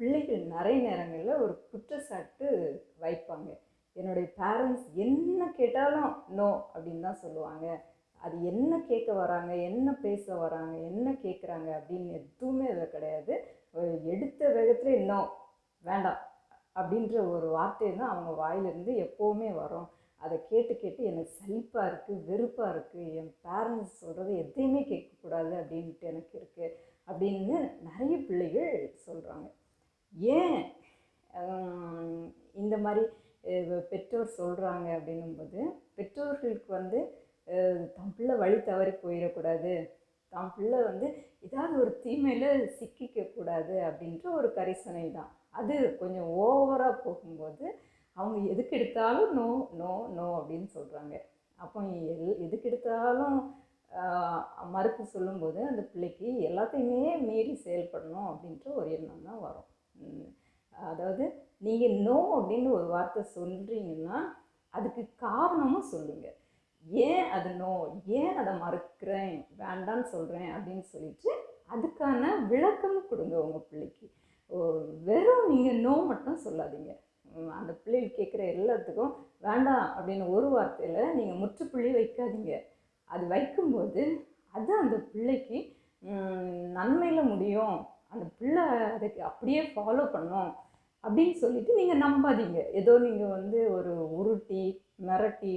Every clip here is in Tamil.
பிள்ளைகள் நிறைய நேரங்களில் ஒரு குற்றச்சாட்டு வைப்பாங்க. என்னுடைய பேரண்ட்ஸ் என்ன கேட்டாலும் நோ அப்படின்னு தான் சொல்லுவாங்க. அது என்ன கேட்க வராங்க என்ன பேச வராங்க என்ன கேட்குறாங்க அப்படின்னு எதுவுமே அதில் கிடையாது. எடுத்த வேகத்தில் நோ வேண்டாம் அப்படின்ற ஒரு வார்த்தை தான் அவங்க வாயிலிருந்து எப்போவுமே வரும். அதை கேட்டு கேட்டு எனக்கு சலிப்பாக இருக்குது வெறுப்பாக இருக்குது என் பேரண்ட்ஸ் சொல்கிறது எதையுமே கேட்கக்கூடாது அப்படின்ட்டு எனக்கு இருக்குது அப்படின்னு நிறைய பிள்ளைகள் சொல்கிறாங்க ஏன்? இந்த மாதிரி பெற்றோர் சொல்கிறாங்க அப்படின்னும்போது பெற்றோர்களுக்கு வந்து தம் பிள்ளை வழி தவறி போயிடக்கூடாது. தான் பிள்ளை வந்து ஏதாவது ஒரு தீமையில் சிக்கிக்கக்கூடாது அப்படின்ற ஒரு கரிசனை தான். அது கொஞ்சம் ஓவராக போகும்போது அவங்க எதுக்கு எடுத்தாலும் நோ நோ நோ அப்படின்னு சொல்கிறாங்க அப்போ எல் எதுக்கு எடுத்தாலும் மறுப்பு சொல்லும்போது அந்த பிள்ளைக்கு எல்லாத்தையுமே மீறி செயல்படணும் அப்படின்ற ஒரு எண்ணம் தான் வரும். அதாவது நீங்கள் நோ அப்படின்னு ஒரு வார்த்தை சொல்கிறீங்கன்னா அதுக்கு காரணமும் சொல்லுங்கள் ஏன் அது நோ ஏன் அதை மறுக்கிறேன்? வேண்டான்னு சொல்கிறேன் அப்படின்னு சொல்லிட்டு அதுக்கான விளக்கம் கொடுங்க உங்கள் பிள்ளைக்கு. ஓ, வெறும் நீங்கள் நோ மட்டும் சொல்லாதீங்க. அந்த பிள்ளைகள் கேட்குற எல்லாத்துக்கும் வேண்டாம் அப்படின்னு ஒரு வார்த்தையில் நீங்கள் முற்றுப்புள்ளி வைக்காதீங்க. அது வைக்கும்போது அது அந்த பிள்ளைக்கு நன்மையில் முடியும். அந்த பிள்ளை அதுக்கு அப்படியே ஃபாலோ பண்ணும் அப்படின்னு சொல்லிட்டு நீங்கள் நம்பாதீங்க. ஏதோ நீங்கள் வந்து ஒரு உருட்டி மிரட்டி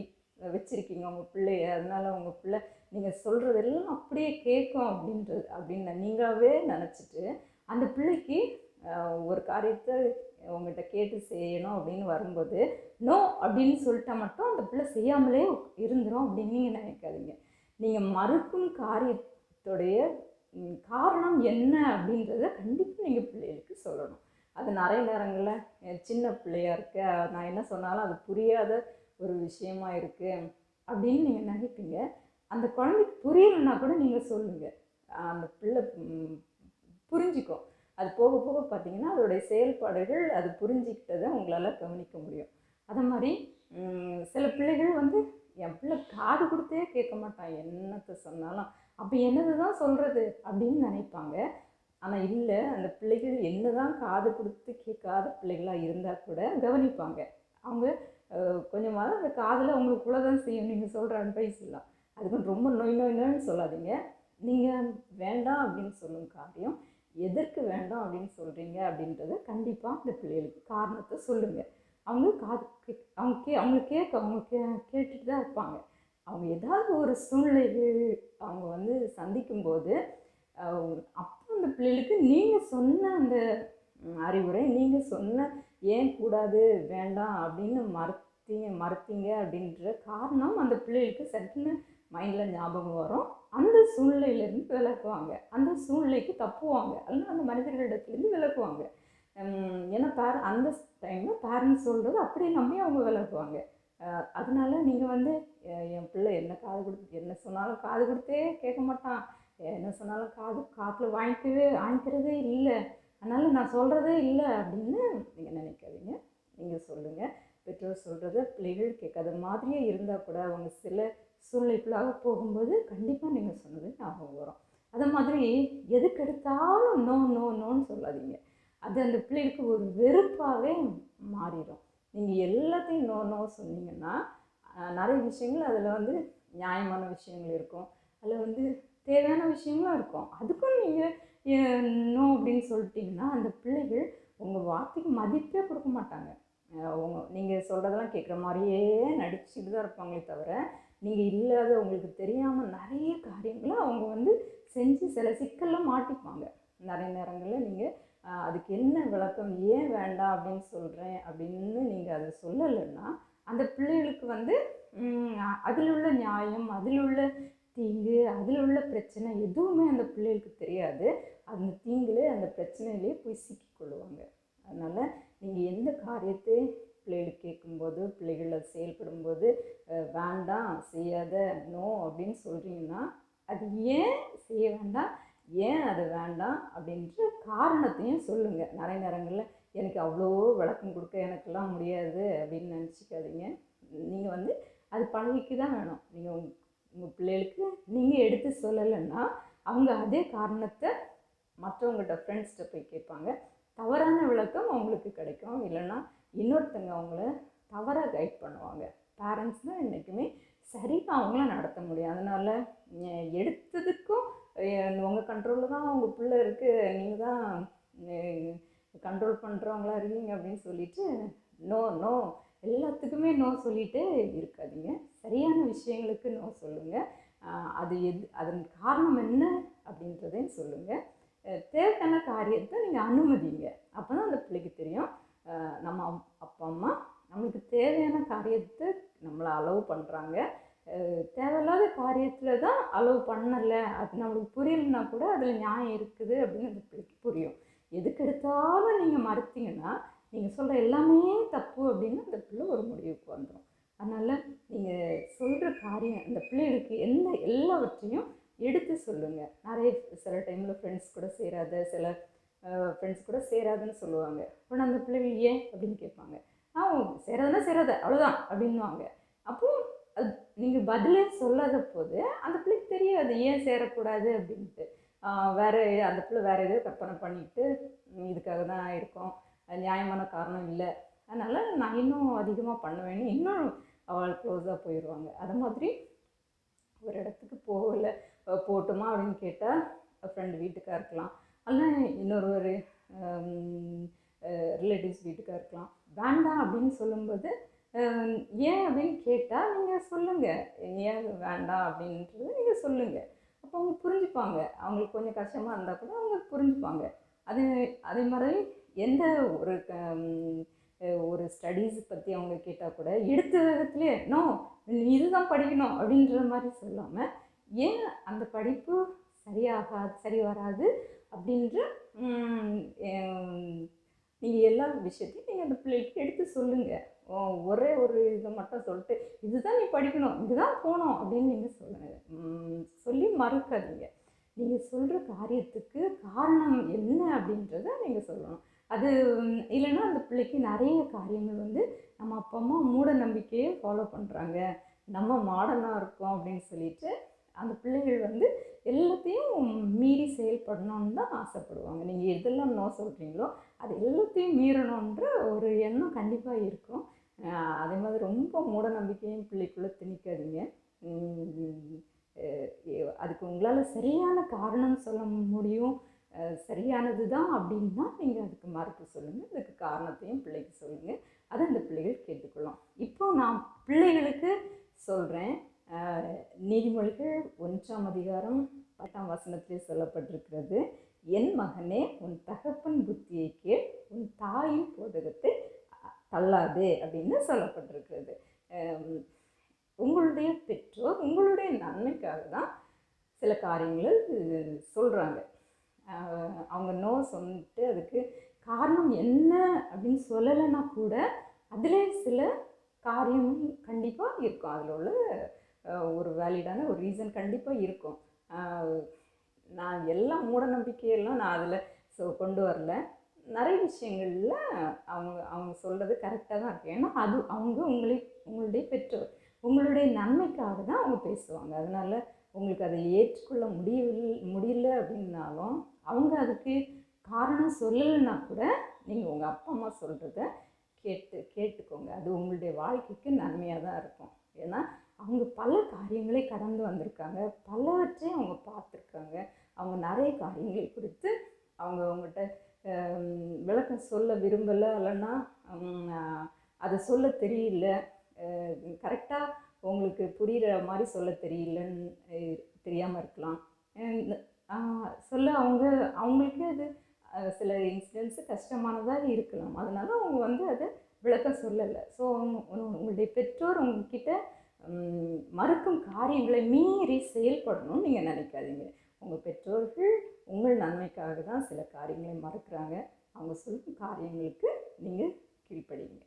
வச்சுருக்கீங்க உங்கள் பிள்ளைய. அதனால உங்கள் பிள்ளை நீங்கள் சொல்கிறதெல்லாம் அப்படியே கேட்கும் அப்படின்றது அப்படின்னு நீங்களாகவே நினச்சிட்டு அந்த பிள்ளைக்கு ஒரு காரியத்தை உங்கள்கிட்ட கேட்டு செய்யணும் அப்படின்னு வரும்போது நோ அப்படின்னு சொல்லிட்டா மட்டும் அந்த பிள்ளை செய்யாமலே இருந்துடும் அப்படின்னு நீங்கள் நினைக்காதீங்க. நீங்கள் மறுக்கும் காரியத்துடைய காரணம் என்ன அப்படின்றத கண்டிப்பாக நீங்கள் பிள்ளைகளுக்கு சொல்லணும். அது நிறைய நேரங்களில் சின்ன பிள்ளையா இருக்க நான் என்ன சொன்னாலும் அது புரியாத ஒரு விஷயமா இருக்குது அப்படின்னு நீங்கள் நினைப்பீங்க. அந்த குழந்தைக்கு புரியலைன்னா கூட நீங்கள் சொல்லுங்கள் அந்த பிள்ளை புரிஞ்சுக்கும் அது போக போக பார்த்தீங்கன்னா அதோடைய செயல்பாடுகள் அது புரிஞ்சுக்கிட்டதை உங்களால் கவனிக்க முடியும். அதை மாதிரி சில பிள்ளைகள் வந்து என் பிள்ளை காது கொடுத்தே கேட்க மாட்டான். என்னத்தை சொன்னாலும். அப்போ என்னது தான் சொல்கிறது அப்படின்னு நினைப்பாங்க. ஆனால் இல்லை அந்த பிள்ளைகள் என்னதான் காது கொடுத்து கேட்காத பிள்ளைகளாக இருந்தால் கூட கவனிப்பாங்க. அவங்க கொஞ்சமாக கொஞ்சமாவது அந்த காதில் அவங்களுக்குள்ள தான் செய்யும். நீங்கள் சொல்கிற அட்வைஸ் எல்லாம் அதுக்கு ரொம்ப நொய் நொய் நோய்னு சொல்லாதீங்க. நீங்கள் வேண்டாம் அப்படின்னு சொல்லும் காரியம் எதற்கு வேண்டாம் அப்படின்னு சொல்கிறீங்க அப்படின்றத கண்டிப்பாக அந்த பிள்ளைகளுக்கு காரணத்தை சொல்லுங்கள் அவங்க காது அவங்க கே அவங்க கேட்க அவங்க கே கேட்டுட்டு தான் இருப்பாங்க. அவங்க ஏதாவது ஒரு சூழ்நிலைகள் அவங்க வந்து சந்திக்கும்போது அப்போ அந்த பிள்ளைகளுக்கு நீங்கள் சொன்ன அந்த அறிவுரை நீங்கள் சொன்ன ஏன் கூடாது வேண்டாம் அப்படின்னு மறுத்தீங்க மறுத்தீங்க அப்படின்ற காரணம் அந்த பிள்ளைகளுக்கு சட்டுன்னு மைண்டில் ஞாபகம் வரும். அந்த சூழ்நிலையிலேருந்து விளக்குவாங்க அந்த சூழ்நிலைக்கு தப்புவாங்க. அதனால் அந்த மனிதர்களிடத்துலேருந்து விளக்குவாங்க ஏன்னா பேர அந்த டைமில் பேரண்ட்ஸ் சொல்கிறது அப்படியே நம்பி அவங்க விளக்குவாங்க அதனால நீங்கள் வந்து என் பிள்ளை என்ன காது கொடுத்து என்ன சொன்னாலும் காது கொடுத்தே கேட்க மாட்டான். என்ன சொன்னாலும் காது காட்டில் வாங்கிக்கவே வாங்கிக்கிறதே இல்லை. அதனால் நான் சொல்கிறதே இல்லை அப்படின்னு நீங்கள் நினைக்காதீங்க. நீங்கள் சொல்லுங்கள் பெற்றோர் சொல்கிறத பிள்ளைகள் கேட்காத மாதிரியே இருந்தால் கூட அவங்க சில சூழ்நிலைகளாக போகும்போது கண்டிப்பாக நீங்கள் சொன்னது ஞாபகம் வரும். அதை மாதிரி எதுக்கு எடுத்தாலும் நோ நோ நோன்னு சொல்லாதீங்க. அது அந்த பிள்ளைகளுக்கு ஒரு வெறுப்பாகவே மாறிடும். நீங்கள் எல்லாத்தையும் நோ நோ சொன்னீங்கன்னா நிறைய விஷயங்கள் அதில் வந்து நியாயமான விஷயங்கள் இருக்கும். அதில் வந்து தேவையான விஷயங்களும் இருக்கும். அதுக்கும் நீங்கள் நோ அப்படின்னு சொல்லிட்டீங்கன்னா அந்த பிள்ளைகள் உங்கள் வார்த்தைக்கு மதிப்பே கொடுக்க மாட்டாங்க. உங்க நீங்கள் சொல்கிறதெல்லாம் கேட்குற மாதிரியே நடிச்சுட்டு தான் இருப்பாங்களே தவிர நீங்கள் இல்லாத உங்களுக்கு தெரியாமல் நிறைய காரியங்களை அவங்க வந்து செஞ்சு சில சிக்கலில் மாட்டிப்பாங்க. நிறைய நேரங்களில் நீங்கள் அதுக்கு என்ன விளக்கம் ஏன் வேண்டாம் அப்படின்னு சொல்கிறேன் அப்படின்னு நீங்கள் அதை சொல்லலைன்னா அந்த பிள்ளைகளுக்கு வந்து அதில் உள்ள நியாயம் அதில் உள்ள தீங்கு அதில் உள்ள பிரச்சனை எதுவுமே அந்த பிள்ளைகளுக்கு தெரியாது. அந்த தீங்குலே அந்த பிரச்சனையிலே போய் சிக்கிக்கொள்ளுவாங்க அதனால் நீங்கள் எந்த காரியத்தை பிள்ளைகளுக்கு கேட்கும்போது பிள்ளைகளில் செயல்படும்போது வேண்டாம் செய்யாத நோ அப்படின்னு சொல்கிறீங்கன்னா அது ஏன் செய்ய வேண்டாம்? ஏன் அது வேண்டாம் அப்படின்ற காரணத்தையும் சொல்லுங்கள் நிறைய நேரங்களில் எனக்கு அவ்வளோ விளக்கம் கொடுக்க எனக்கெல்லாம் முடியாது அப்படின்னு நினச்சிக்காதீங்க. நீங்கள் வந்து அது பழகிக்கு தான் வேணும். நீங்கள் உங் உங்கள் பிள்ளைகளுக்கு நீங்கள் எடுத்து சொல்லலைன்னா அவங்க அதே காரணத்தை மற்றவங்கள்ட்ட ஃப்ரெண்ட்ஸ்கிட்ட போய் கேட்பாங்க. தவறான விளக்கம் அவங்களுக்கு கிடைக்கும். இல்லைன்னா இன்னொருத்தங்க அவங்கள தவறாக கைட் பண்ணுவாங்க. பேரண்ட்ஸ் தான் என்றைக்குமே சரியாக அவங்கள நடத்த முடியும். அதனால் எடுத்ததுக்கும் உங்கள் கண்ட்ரோலில் தான் உங்கள் பிள்ளை இருக்குது நீங்கள் தான் கண்ட்ரோல் பண்ணுறவங்களா இருக்கீங்க அப்படின்னு சொல்லிட்டு நோ நோ எல்லாத்துக்குமே நோ சொல்லிட்டு இருக்காதீங்க. சரியான விஷயங்களுக்கு நோ சொல்லுங்கள் அது எது அதன் காரணம் என்ன அப்படின்றதையும் சொல்லுங்கள் தேவையான காரியத்தை நீங்கள் அனுமதிங்க. அப்போ தான் அந்த பிள்ளைக்கு தெரியும். நம்ம அப்- அப்பா அம்மா நம்மளுக்கு தேவையான காரியத்தை நம்மளை அளவு பண்ணுறாங்க தேவையில்லாத காரியத்தில் தான் அலோவ் பண்ணலை. அது நம்மளுக்கு புரியலன்னா கூட அதில் நியாயம் இருக்குது அப்படின்னு அந்த பிள்ளைக்கு புரியும். எதுக்கு எடுத்தாலும் நீங்கள் மறுத்தீங்கன்னா நீங்கள் சொல்கிற எல்லாமே தப்பு அப்படின்னு அந்த பிள்ளை ஒரு முடிவுக்கு வந்துடும் அதனால் நீங்கள் சொல்கிற காரியம் அந்த பிள்ளைகளுக்கு எந்த எல்லாவற்றையும் எடுத்து சொல்லுங்கள் நிறைய சில டைமில் ஃப்ரெண்ட்ஸ் கூட சேராத சில ஃப்ரெண்ட்ஸ் கூட சேராதுன்னு சொல்லுவாங்க. உடனே அந்த பிள்ளைகள் ஏன் அப்படின்னு கேட்பாங்க. ஆ சேராதுன்னா சேராத அவ்வளோதான் அப்படின்வாங்க அப்போ நீங்கள் பதிலே சொல்லாத போது அந்த பிள்ளைக்கு தெரியாது ஏன் சேரக்கூடாது? அப்படின்ட்டு. வேறு அந்த பிள்ளை வேறு ஏதோ கற்பனை பண்ணிட்டு இதுக்காக தான் இருக்கோம். நியாயமான காரணம் இல்லை. அதனால் நான் இன்னும் அதிகமாக பண்ணுவேன்னு இன்னும் அவள் க்ளோஸாக போயிடுவாங்க அது மாதிரி ஒரு இடத்துக்கு போகல. போட்டுமா போகட்டுமா அப்படின்னு கேட்டால் ஃப்ரெண்டு வீட்டுக்காக இருக்கலாம். அல்ல இன்னொரு ஒரு ரிலேட்டிவ்ஸ் வீட்டுக்காக இருக்கலாம். வேண்டாம் அப்படின்னு சொல்லும்போது ஏன் அப்படின்னு கேட்டால் நீங்கள் சொல்லுங்கள் ஏன் வேண்டாம் அப்படின்றது நீங்கள் சொல்லுங்கள் அப்போ அவங்க புரிஞ்சுப்பாங்க. அவங்களுக்கு கொஞ்சம் கஷ்டமாக இருந்தால் கூட அவங்க புரிஞ்சுப்பாங்க. அது அதே மாதிரி எந்த ஒரு ஒரு ஸ்டடீஸ் பற்றி அவங்க கேட்டால் கூட எடுத்த விதத்துலேயே நோ இதுதான் படிக்கணும் அப்படின்ற மாதிரி சொல்லாமல் ஏன் அந்த படிப்பு சரியாகாது சரி வராது? அப்படின்ற நீங்கள் எல்லா விஷயத்தையும் நீங்கள் அந்த பிள்ளைக்கு எடுத்து சொல்லுங்கள் ஒரே ஒரு இதை மட்டும் சொல்லிட்டு இதுதான் நீ படிக்கணும் இதுதான் போகணும் அப்படின்னு நீங்கள் சொல்லுங்கள் சொல்லி மறுக்காதீங்க. நீங்கள் சொல்கிற காரியத்துக்கு காரணம் என்ன அப்படின்றத நீங்கள் சொல்லணும். அது இல்லைன்னா அந்த பிள்ளைக்கு நிறைய காரியங்கள் வந்து நம்ம அப்பா அம்மா மூட நம்பிக்கையை ஃபாலோ பண்ணுறாங்க நம்ம மாடர்னாக இருக்கோம் அப்படின்னு சொல்லிட்டு அந்த பிள்ளைகள் வந்து எல்லாத்தையும் மீறி செயல்படணும்னு தான் ஆசைப்படுவாங்க. நீங்கள் எதெல்லாம் நோ சொல்கிறீங்களோ அது எல்லாத்தையும் மீறணுன்ற ஒரு எண்ணம் கண்டிப்பாக இருக்கும். அதே மாதிரி ரொம்ப மூட நம்பிக்கையும் பிள்ளைக்குள்ளே திணிக்காதீங்க. அதுக்கு உங்களால் சரியான காரணம் சொல்ல முடியும். சரியானது தான் அப்படின்னா நீங்கள் அதுக்கு மறுப்பு சொல்லுங்கள் அதுக்கு காரணத்தையும் பிள்ளைக்கு சொல்லுங்கள் அதை அந்த பிள்ளைகள் கேட்டுக்கொள்ளும். இப்போ நான் பிள்ளைகளுக்கு சொல்கிறேன் நீதிமொழிகள் ஒன்றாம் அதிகாரம் பத்தாம் வசனத்திலே சொல்லப்பட்டிருக்கிறது. என் மகனே உன் தகப்பன் புத்தியை கேள். உன் தாயின் போதகத்தை தள்ளாது அப்படின்னு சொல்லப்பட்டிருக்கிறது. உங்களுடைய பெற்றோர் உங்களுடைய நன்மைக்காக தான் சில காரியங்களை சொல்கிறாங்க அவங்க நோ சொல்லிட்டு அதுக்கு காரணம் என்ன அப்படின்னு சொல்லலைன்னா கூட அதிலே சில காரியம் கண்டிப்பாக இருக்கும். அதில் உள்ள ஒரு வேலிடான ஒரு ரீசன் கண்டிப்பாக இருக்கும். நான் எல்லா மூட நம்பிக்கையெல்லாம் நான் அதில் ஸோ கொண்டு வரல. நிறைய விஷயங்களில் அவங்க அவங்க சொல்கிறது கரெக்டாக தான் இருக்குது ஏன்னா அது அவங்க உங்களை உங்களுடைய பெற்றோர் உங்களுடைய நன்மைக்காக தான் அவங்க பேசுவாங்க. அதனால் உங்களுக்கு அதை ஏற்றுக்கொள்ள முடியவில்லை முடியல அப்படின்னாலும் அவங்க அதுக்கு காரணம் சொல்லலைன்னா கூட நீங்கள் உங்கள் அப்பா அம்மா சொல்கிறத கேட்டு கேட்டுக்கோங்க. அது உங்களுடைய வாழ்க்கைக்கு நன்மையாக தான் இருக்கும். ஏன்னா அவங்க பல காரியங்களை கடந்து வந்திருக்காங்க. பலவற்றையும் அவங்க பார்த்துருக்காங்க. அவங்க நிறைய காரியங்களை குறித்து அவங்க அவங்கள்ட்ட விளக்கம் சொல்ல விரும்பலை இல்லைன்னா அதை சொல்ல தெரியல. கரெக்டாக உங்களுக்கு புரிகிற மாதிரி சொல்ல தெரியலன்னு தெரியாமல் இருக்கலாம். சொல்ல அவங்க அவங்களுக்கே அது சில இன்சிடென்ட்ஸு கஷ்டமானதாக இருக்கலாம். அதனால் அவங்க வந்து அதை விளக்கம் சொல்லலை. ஸோ உங்களுடைய பெற்றோர் உங்ககிட்ட மறுக்கும் காரியங்களை மீறி செயல்படணும்னு நீங்கள் நினைக்காதீங்க. உங்கள் பெற்றோர்கள் உங்கள் நன்மைக்காக தான் சில காரியங்களை மறுக்கிறாங்க. அவங்க சொல்லும் காரியங்களுக்கு நீங்கள் கீழ்ப்படிங்க.